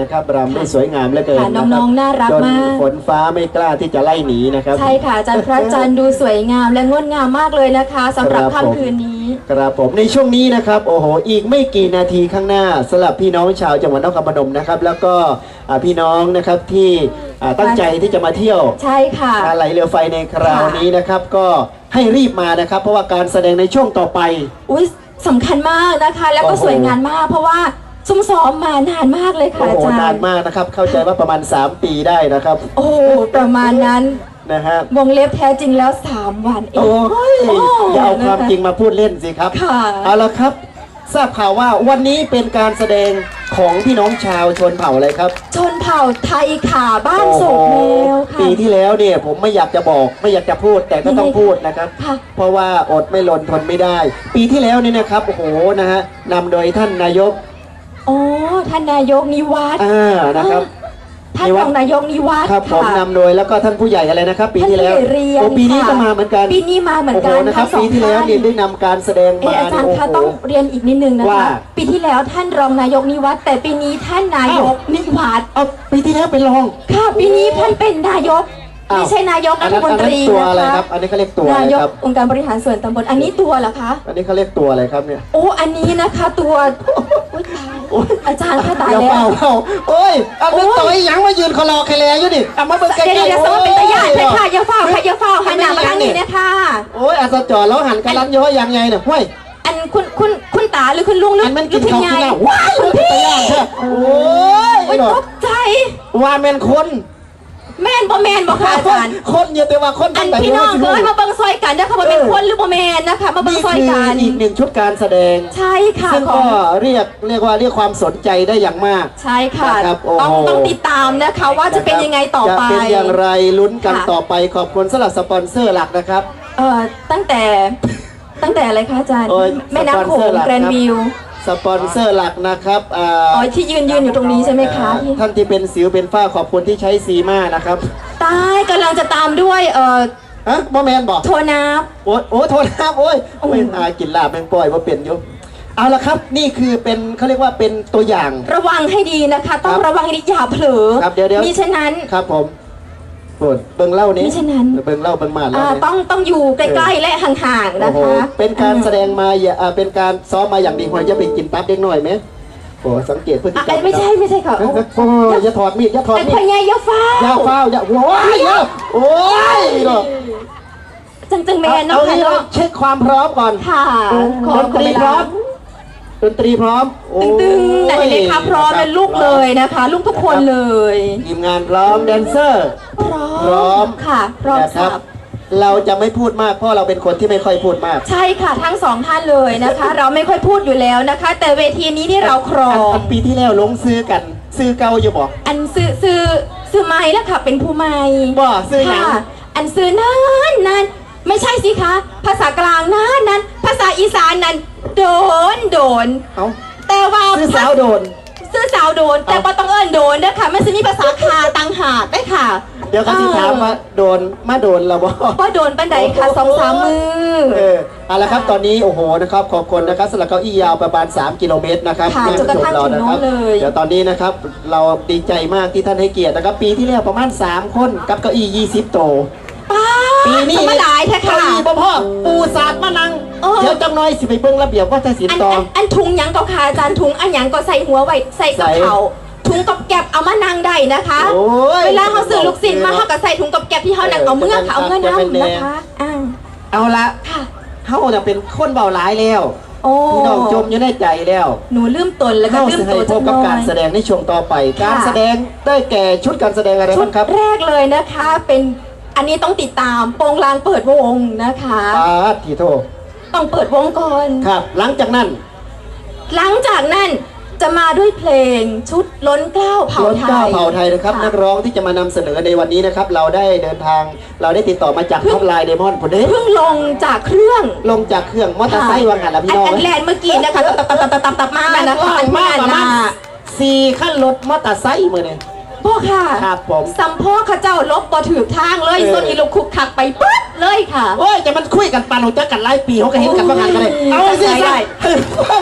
นะครับรำได้สวยงามเหลือเกินค่ะนะครับน้องๆน่ารักจนมาก ฝนฟ้าไม่กล้าที่จะไล่หนีนะครับ ใช่ค่ะอาจารย์พระจันทร์ดูสวยงามและงดงามมากเลยนะคะสำหรับครับผม ค่ำคืนนี้ ครับผมในช่วงนี้นะครับโอ้โหอีกไม่กี่นาทีข้างหน้าสำหรับพี่น้องชาวจังหวัดนครพนมนะครับ แล้วก็อ่าพี่น้องนะครับที่อ่าตั้งใจที่จะมาเที่ยวใช่ค่ะงานไหลเรือไฟในคราวค่ะนี้นะครับ ก็ให้รีบมานะครับ เพราะว่าการแสดงในช่วงต่อไป อุ้ยสำคัญมากนะคะ แล้วก็โอ้โหสวยงามมาก เพราะว่า ซุ่มซ้อมมานานมากเลยค่ะโอ้อาโหจารย์นานมากนะครับ เข้าใจว่าประมาณ 3 ปีได้นะครับโอ้โหประมาณนั้น นะฮะวงเล็บแท้จริงแล้ว 3 วันเอโอ้ง ยโอ้อย่าเอาความนะคะจริงมาพูดเล่นสิครับค่ะ เอาละครับ ทราบข่าวว่าวันนี้เป็นการแสดงของพี่น้องชาวชนเผ่าอะไรครับ ชนเผ่าไทยขาบ้านโศกแมวค่ะ ปีที่แล้วเนี่ยผมไม่อยากจะบอกไม่อยากจะพูดแต่ก็ต้องพูดนะครับ ค่ะเพราะว่าอดไม่หลนทนไม่ได้ ปีที่แล้วนี่นะครับโอ้โหนะฮะนำโดยท่านนายก โอ้ท่านนายกนิวัฒน์อ่านะครับท่านนิวัรฒน์องนายกนิวัฒน์ครับผมค่ะนำโดยแล้วก็ท่านผู้ใหญ่อะไรนะครับ ปีท่านที่ผู้แล้ใหวญ่เรียนโอ้ปีนี้ค่ะก็มาเหมือนกันปีนี้มาเหมือนโอ้โหกันนะครับทั้งสองปีที่แล้วท่าน เนี่ยได้นำการแสดงเอมาออาจารย์โอ้คะโหต้องเรียนอีกนิดนึงนะว่า คะ ปีที่แล้วท่านรองนายกนิวัฒน์แต่ปีนี้ท่านนายกนิวัฒน์เอาปีที่แล้วเป็นรอง ค่ะปีนี้ท่านเป็นนายกอ้าว ไม่ใช่นายกอัรันฐนั้นมนอันตนั้นรีตัวนะอะไรคะครับ อันนี้เขาเรียกตัวอะนาไรยกครับ องค์การบริหารส่วนตำบลอันนี้ตัวเหรอคะ อันนี้เขาเรียกตัวอะไรครับเนี่ย โอ้อันนี้นะคะตัว อุ๊ยตายอาจารย์คะตายอย่าแล้เป่าว เป่าโอ้ยอันนั้นโอ้ยตัวไอ้หยังมายืนคอรอแคลอยู่ดิเอามาเบิ่งใกล้เดี๋ยวๆเดี๋ยวสมมติเป็นตะยานเลยค่ะอย่าเฝ้าค่ะอย่าเฝ้าหันหน้ามาทางนี้โอ้ยนะคะโอ้ยอาสจอแล้วหันกระลันย้อยยังไงเนี่ยห้วยอันคุณคุณคุณตาหรือคุณลุงหรืออันมันกินหรือข้าวคุณกินยายน้ำว้ายคุณมันเป็นพี่ตะย่างใช่โอ้ยโอ้ยดอตกกใจว่าแมนคน แม่นบ่แม่นบ่ค่ะอาจารย์คนเยอะแต่ว่าคนอันแต่พี่น้องว่าสิเอ้ยมาเบิ่งซอยกันนะคะว่าเป็นคนหรือบ่แม่นนะคะมาเบิ่งนี่ซอยคือกันอีกหนึ่งชุดการแสดง ใช่ค่ะซึ่งขอก็งเรียกเรียกว่าเรียกความสนใจได้อย่างมาก ใช่ค่ะนะครับโอ้โหต้องต้องติดตามนะคะว่าจะเป็นยังไงต่อไปจะเป็นอย่างไรลุ้นกันค่ะต่อไปขอบคุณสำหรับสปอนเซอร์หลักนะครับเอ่อตั้งแต่ตั้งแต่อะไรคะอาจารย์โอ้ยแม่น้ำโขสปอนเซองร์หลักแกรนครับวิว สปอนเซอร์หลักนะครับอ่าอ๋อที่ยืนยืนอยู่ตรงนี้ใช่ไหมคะอ่าท่านที่เป็นสิวเป็นฝ้าขอบคุณที่ใช้ซีมานะครับตายกำลังจะตามด้วยเอ่อฮะบอแมนบอกโทนับโอ้ยโอ้ยโทษนะครับโอ้ยโอ้โอ้ยอากินลาบแมงปล่อยว่าเปลี่ยนอยุเอาละครับนี่คือเป็นเขาเรียกว่าเป็นตัวอย่าง ระวังให้ดีนะคะ ต้องครับระวังให้ดีอย่าเผลอครับเดี๋ยวเดี๋ยวมิฉะนั้นครับผมโปรดเบิ่งเล่านี้มิฉะนั้น เบิ่งเล่าเบิ่งมาดเล่าอ่าเนี่ย ต้องต้องอยู่ใกล้ๆและห่างๆโอ้นะโหคะเป็นการแสดงมาอย่าอ่าเป็นการซ้อมมาอย่างดีควรจะไปกินตับเล็กน้อยไหมโอ้สังเกตพฤติอะกรรมไม่ใช่ไม่ใช่ค่ะโอ้โอ้โหอย่าถอดมีดอย่าถอดไอ้มีพดญายาฟ้าอย่าเฝ้าอย่าโอ้ยอย่าโอ้ยเนาะจังจังแมนเอาเนาะค่ะนี้เราเนาะเช็คความพร้อมก่อนค่ะขอดนตรีขพร้อเวมลา ดนตรีพร้อมโอ้ยตึงๆแต่เด็กๆค่ะพร้อมเป็นลูกเลยนะคะ ลูกทุกคนเลยทีมงานพร้อมแดนเซอร์พร้อมพร้อมค่ะพร้อมนะครัสับบเราจะไม่พูดมากเพราะเราเป็นคนที่ไม่ค่อยพูดมาก ใช่ค่ะทั้งสองท่านเลยนะคะ เราไม่ค่อยพูดอยู่แล้วนะคะ แต่เวทีนี้นี่เราครองนปีที่แล้วลงซื้อกันซื้อเก่าอยู่บอกอันซื้อซื้อซื้อไม้แล้วค่ะเป็นผู้ไม้บ่ซื้อหยังค่ะอันซื้อนั้นนั้น ไม่ใช่สิคะ ภาษากลางนั้นนั้น ภาษาอีสานนั้น โดนโดน เอ้าแต่ว่าซื้อสาวโดน ซื้อสาวโดน แต่เอ้าว่าต้องเอิ้นโดนนะคะไม่ใช่มีภาษาคาตังหากได้ค่ะเดี๋ยวเขาสิถามว่าโดนมาโดนเราบ่ว่าโดนปันใดค่ะสองสามมือเออเอาละครับตอนนี้โอ้โหนะครับขอบคุณนะครับสำหรับเก้าอี้ยาวประมาณ 3 กิโลเมตรนะครับค่ะที่จนกระทั่งชมเรานะครัถึงโน้นเลยเดี๋ยวตอนนี้นะครับเราดีใจมากที่ท่านให้เกียรตินะครับปีที่แล้วประมาณ 3 คนกับเก้าอี้20โตว ป้าปีนี้จะมาหลายแท้ค่ะเก้าอี้บ่พ่อปูสาดมานั่งเออเดี๋ยวจังน้อยสิไปเบิ่งระเบียบว่าจะสินอันตออังนอันถุงหยังก็ค่ะอาจารย์ถุงอันหยังก็ใส่หัวไว้ใส่กระใส่เป๋าถุงกับแก็บเอามานั่งได้นะคะโอ้ยเวลาเขาซื้อลูกศิษย์มาเขาก็ใส่ถุงกับแก็บที่เขานั่งเอาเมื่อเขาเอาเมื่อนั่งนะคะอ่าเอาละค่ะเขาจะเป็นคนเบาหลายแล้วโอ้พี่น้องจมอยู่ในใจแล้ว หนูลืมตนแล้วก็เข้าลืมสิให้ตัวพจับงกับน้อการยแสดงในช่วงต่อไปค่ะการแสดงได้แก่ชุดการแสดงอะไรชุดบ้างครับแรกเลยนะคะเป็น อันนี้ต้องติดตามโปรงลางเปิดวงนะคะ ปาดทีโทต้องเปิดวงก่อน ครับ หลังจากนั้นหลังจากนั้นจะมาด้วยเพลงชุดล้นเกล้าเผ่าล้นไทเก้ายเผ่าไทยนะครับ นักร้องที่จะมานำเสนอในวันนี้นะครับ เราได้เดินทางเราได้ติดต่อมาจากท็อปไลน์เดมอนผมได้เพิ่งลงจากเครื่องลงจากเครื่องมอเตอร์ไซค์วางหันละพี่น้อง อันแลนด์เมื่อกี้นะคะตับตับตับตับตับตับมานะคะอันมากประมาณอันสี่ขั้นรถมอเตอร์ไซค์มือเนี่ย พ่อค่ะครับผมสัมพ่อข้าเจ้าลบบ่ถือทางเลยเออ ส่วนอีลูกคุกคักไปปุ๊บเลยค่ะ โอ้ยจะมันคุยกันปานของจักกันหลายปีเขาก็เห็นกันว่างันกันเลยโอ้เอายสิได้ได้โอ้ยน้องเอ้ยเอาเอาค่ะ